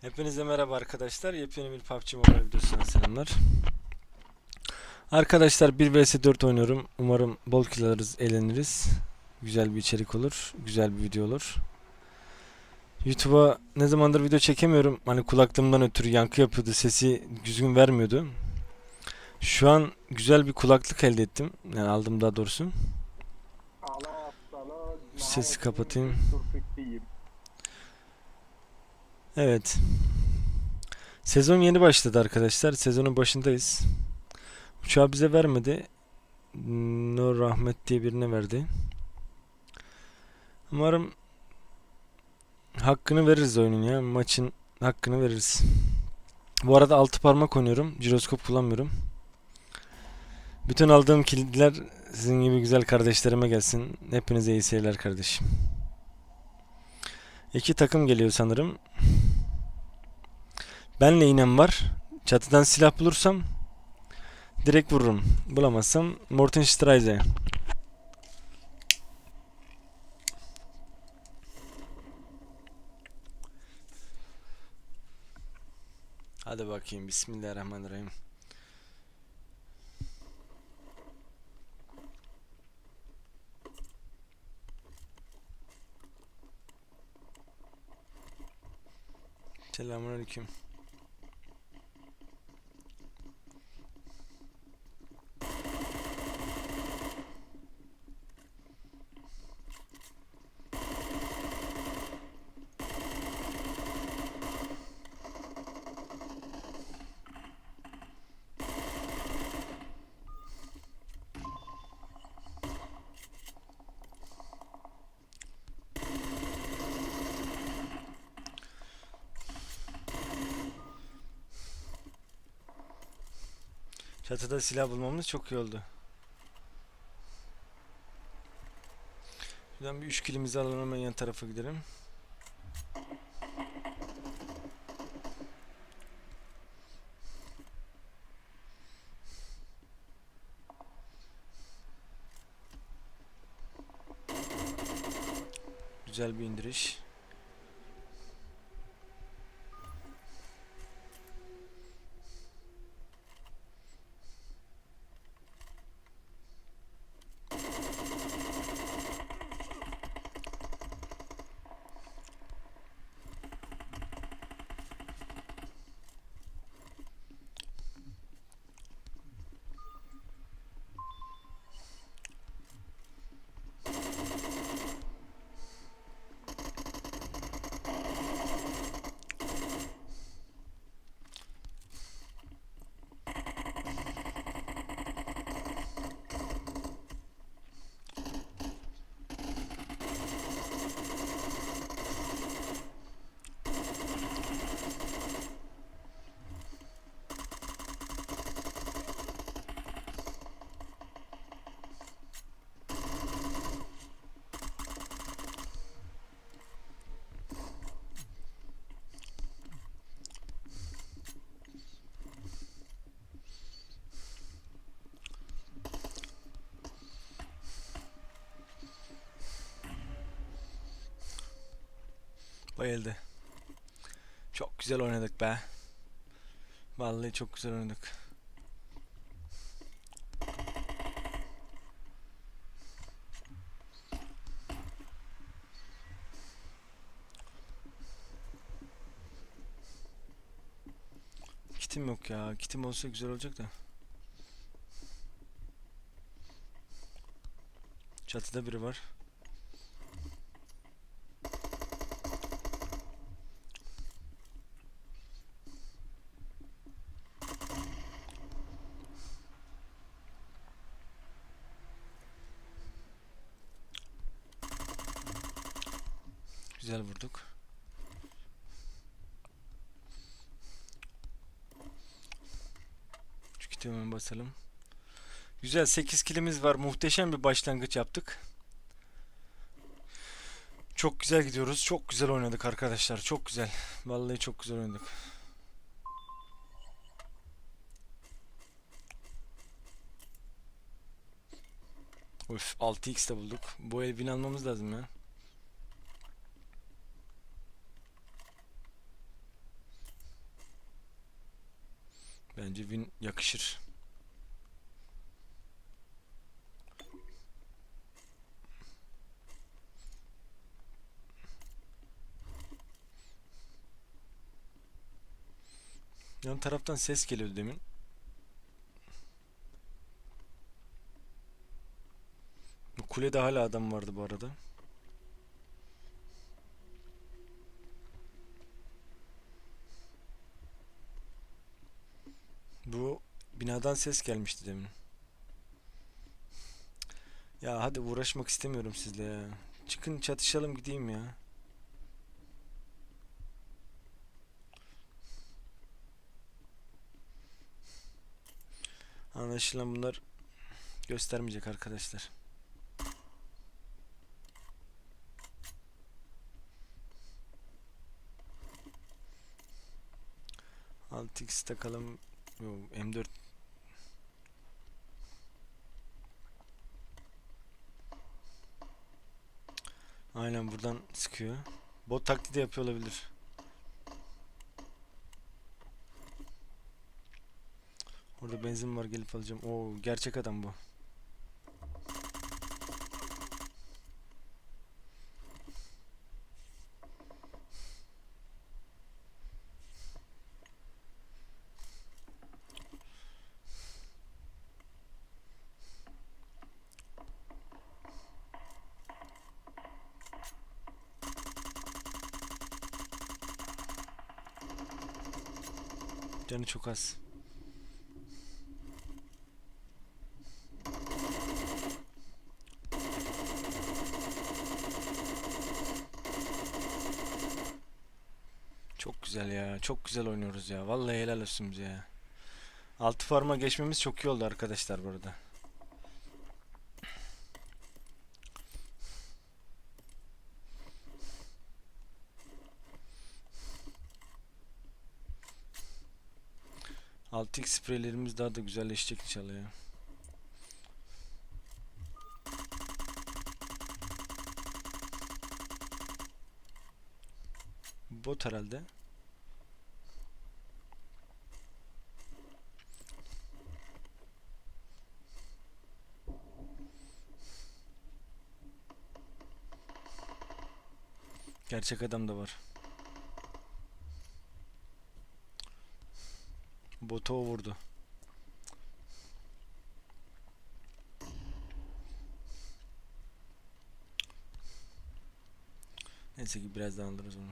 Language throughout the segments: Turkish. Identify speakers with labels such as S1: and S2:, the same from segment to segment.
S1: Hepinize merhaba arkadaşlar. Yepyeni bir PUBG Mobile videosundan selamlar. Arkadaşlar 1 vs 4 oynuyorum. Umarım bol kill alırız, eğleniriz. Güzel bir içerik olur. Güzel bir video olur. YouTube'a ne zamandır video çekemiyorum. Hani kulaklığımdan ötürü yankı yapıyordu. Sesi düzgün vermiyordu. Şu an güzel bir kulaklık elde ettim. Yani aldım daha doğrusu. Sesi kapatayım. Evet. Sezon yeni başladı arkadaşlar. Sezonun başındayız. Uçağı bize vermedi. Nur Rahmet diye birine verdi. Umarım hakkını veririz oyunun ya. Maçın hakkını veririz. Bu arada altı parmak oynuyorum. Jiroskop kullanmıyorum. Bütün aldığım kilitler sizin gibi güzel kardeşlerime gelsin. Hepinize iyi seyirler kardeşim. İki takım geliyor sanırım. Benle inem var. Çatıdan silah bulursam direkt vururum. Bulamazsam Morten Streise. Hadi bakayım. Bismillahirrahmanirrahim. Selamünaleyküm. Çatıda silah bulmamız çok iyi oldu. Şuradan bir 3 kilimizi alalım hemen yan tarafa gidelim. Güzel bir indiriş. Bayıldı. Çok güzel oynadık be. Vallahi çok güzel oynadık. Kitim yok ya. Kitim olsa güzel olacak da. Çatıda biri var. Güzel vurduk. Şu hemen basalım. Güzel 8 kilimiz var. Muhteşem bir başlangıç yaptık. Çok güzel gidiyoruz. Çok güzel oynadık arkadaşlar. Çok güzel. Vallahi çok güzel oynadık. Of 6x de bulduk. Bu el win almamız lazım ya. Bence win yakışır. Yan taraftan ses geliyordu demin. Bu kulede hala adam vardı bu arada. Bu binadan ses gelmişti demin. Ya hadi uğraşmak istemiyorum sizle ya. Çıkın çatışalım gideyim ya. Anlaşılan bunlar göstermeyecek arkadaşlar. Alt takalım. Yo, M4 Aynen buradan sıkıyor. Bot taklidi yapıyor olabilir. Orada benzin var gelip alacağım. Oo gerçek adam bu. Canı çok az. Çok güzel ya. Çok güzel oynuyoruz ya. Vallahi helal olsun bize ya. Altı farma geçmemiz çok iyi oldu arkadaşlar burada. Altı x spreylerimiz daha da güzelleşecek inşallah ya. Bot herhalde. Gerçek adam da var. Botu o vurdu. Neyse ki birazdan alırız onu.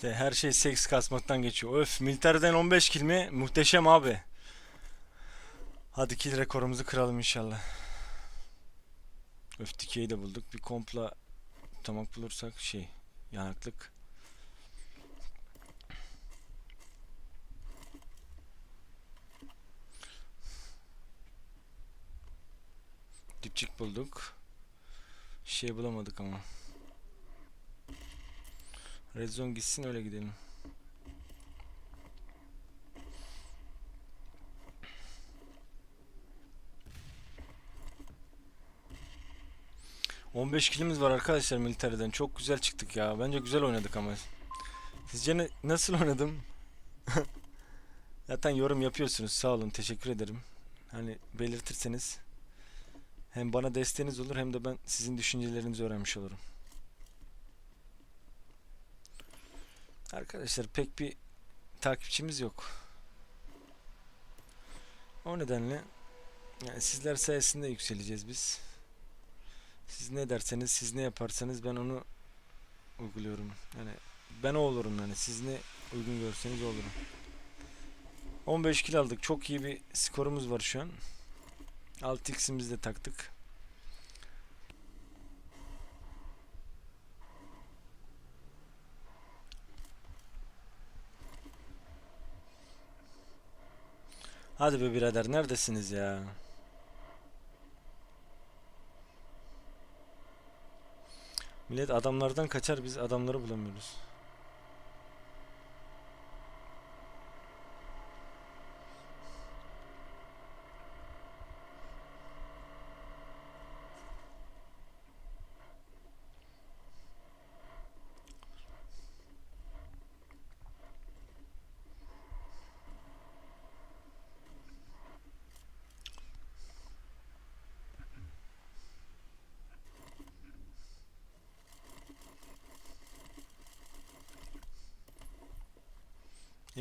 S1: İşte her şey seks kasmaktan geçiyor. Öf, militerden 15 kill mi? Muhteşem abi. Hadi kill rekorumuzu kıralım inşallah. Öf dikeyi de bulduk. Bir kompla tamak bulursak şey yanaklık. Dipçik bulduk. Şey bulamadık ama. Red zone gitsin öyle gidelim. ...15 kilimiz var arkadaşlar militeriden. Çok güzel çıktık ya. Bence güzel oynadık ama. Sizce ne, nasıl oynadım? Zaten yorum yapıyorsunuz. Sağ olun. Teşekkür ederim. Hani belirtirseniz... ...hem bana desteğiniz olur hem de ben sizin düşüncelerinizi öğrenmiş olurum. Arkadaşlar pek bir takipçimiz yok. O nedenle yani sizler sayesinde yükseleceğiz biz. Siz ne derseniz, siz ne yaparsanız ben onu uyguluyorum. Yani ben o olurum yani. Siz ne uygun görseniz olurum. 15 kill aldık. Çok iyi bir skorumuz var şu an. 6x'imizi de taktık. Hadi be birader neredesiniz ya? Millet adamlardan kaçar biz adamları bulamıyoruz.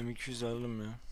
S1: M200 alalım ya.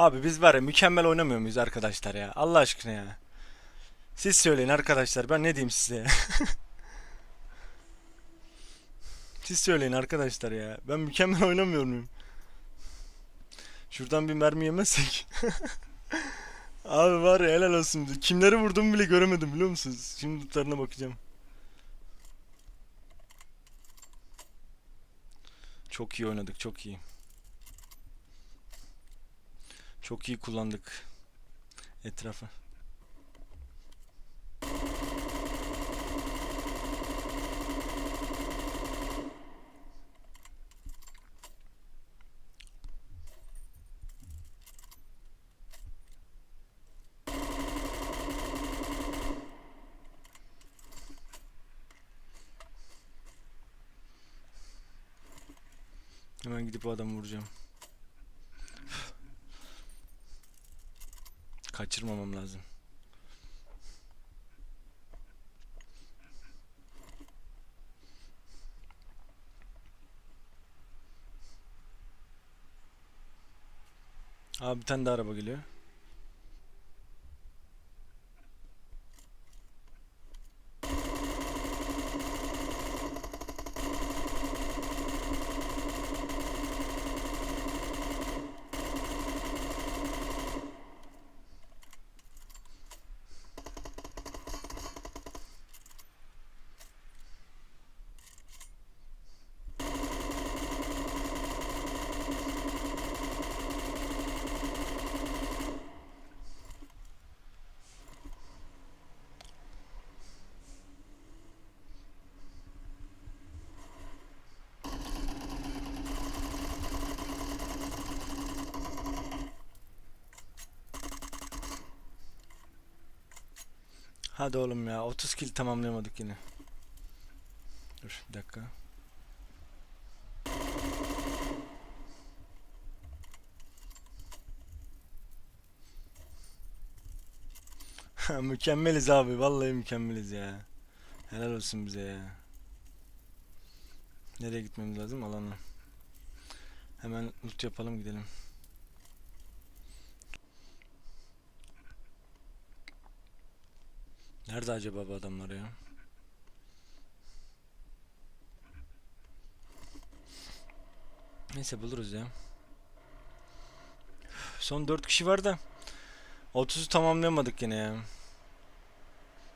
S1: Abi biz var ya mükemmel oynamıyor muyuz arkadaşlar ya? Allah aşkına ya. Siz söyleyin arkadaşlar ben ne diyeyim size? Siz söyleyin arkadaşlar ya. Ben mükemmel oynamıyor muyum? Şuradan bir mermi yemezsek. Abi var ya helal olsun. Kimleri vurduğumu bile göremedim biliyor musunuz? Şimdi lootlarına bakacağım. Çok iyi oynadık çok iyi. Çok iyi kullandık etrafı. Hemen gidip adamı vuracağım. Kaçırmamam lazım. Abi bir tane daha araba geliyor. Hadi oğlum ya 30 kill tamamlayamadık yine. Dur bir dakika. Mükemmeliz abi vallahi mükemmeliz ya. Helal olsun bize ya. Nereye gitmemiz lazım alana. Hemen loot yapalım gidelim. Nerede acaba bu adamlar ya? Neyse buluruz ya. Son 4 kişi var da 30'u tamamlayamadık yine ya.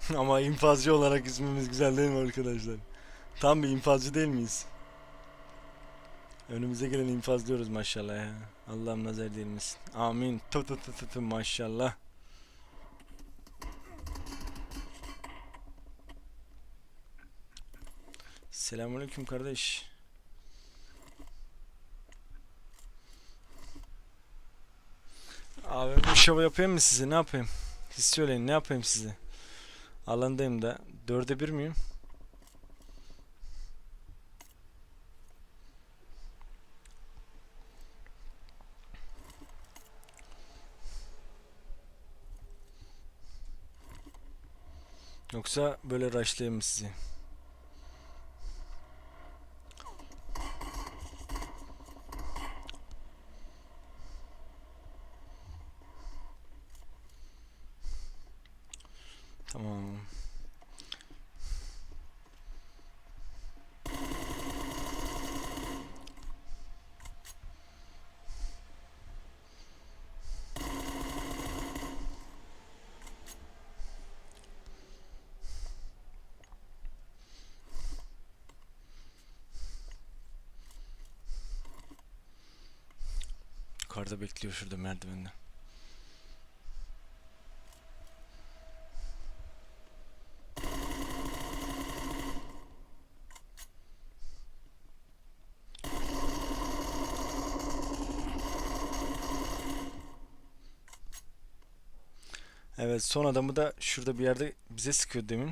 S1: Ama infazcı olarak ismimiz güzel değil mi arkadaşlar? Tam bir infazcı değil miyiz? Önümüze gelen infaz diyoruz maşallah ya. Allah'ım nazar değilmesin. Amin. Tu tu tu tu tu maşallah. Selamünaleyküm kardeş. Abi bir şov yapayım mı size? Ne yapayım? Siz söyleyin ne yapayım size? Alandayım da. Dörde bir miyim? Yoksa böyle rushlayayım mı sizi? Tamam. Yukarıda bekliyor şurada merdivende. Evet son adamı da şurada bir yerde bize sıkıyor demin.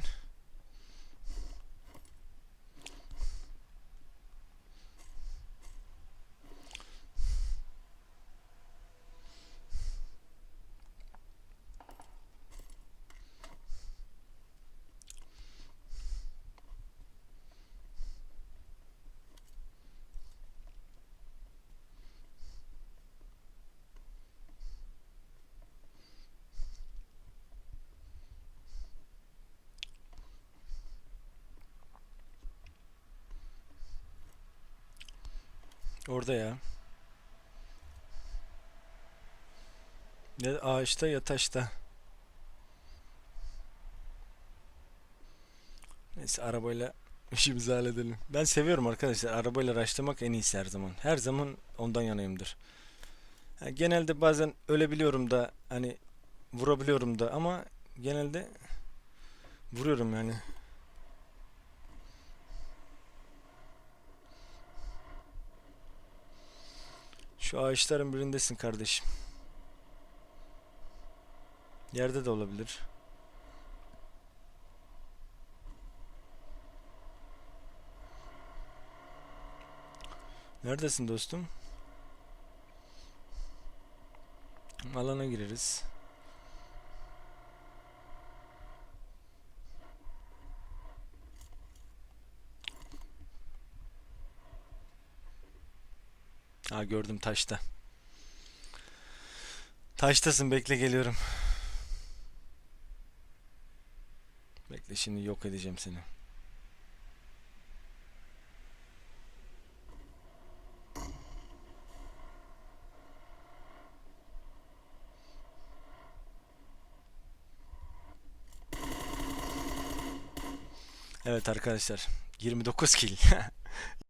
S1: Orada ya. Ya ağaçta ya taşta. Neyse arabayla işimizi halledelim. Ben seviyorum arkadaşlar. Arabayla raşlamak en iyisi her zaman. Her zaman ondan yanayımdır. Ha, genelde bazen ölebiliyorum da hani vurabiliyorum da ama genelde vuruyorum yani. Şu ağaçların birindesin kardeşim. Yerde de olabilir. Neredesin dostum? Alana gireriz. Ha gördüm taşta. Taştasın bekle geliyorum. Bekle şimdi yok edeceğim seni. Evet arkadaşlar 29 kill.